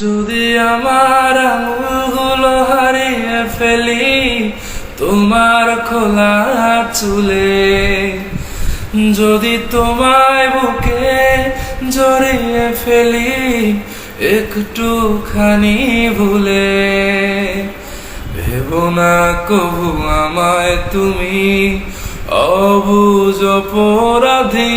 যদি আমার আঙুলগুলো হারিয়ে ফেলি, তোমার খোলা চুলে। যদি তোমায় বুকে জড়িয়ে ফেলি, একটুখানি ভুলে। ভেবো না কবু আমায় তুমি, অবুজ অপরাধী।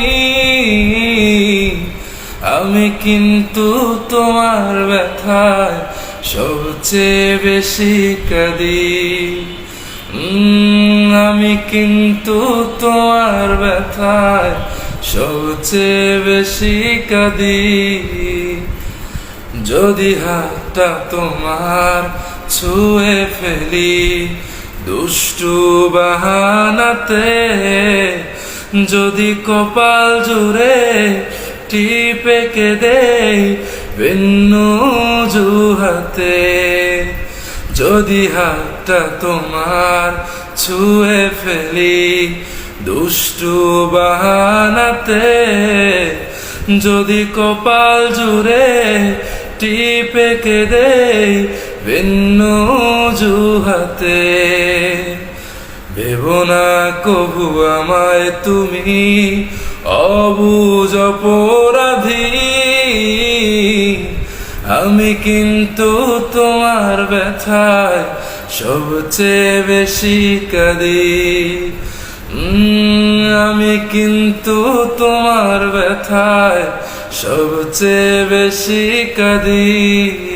আমি কিন্তু তোমার ব্যথায় সবচেয়ে বেশি কাঁদি। আমি কিন্তু তোমার ব্যথায় সবচেয়ে বেশি কাঁদি। যদি হাতটা তোমার ছুঁয়ে ফেলি, দুষ্টু বাহানাতে যদি কপাল জুড়ে টিপে কে দেই ভিন্ন জুহাতে যদি হাতটা তোমার ছুঁয়ে ফেলি দুষ্টু বাহানাতে যদি কপাল জুড়ে টিপে কে দেই ভিন্ন জুহাতে ভেবো না কবু আমায় তুমি অবুজ অপরাধী, আমি কিন্তু তোমার ব্যথায় সবচেয়ে বেশি কাঁদি। আমি কিন্তু তোমার ব্যথায় সবচেয়ে বেশি কাঁদি।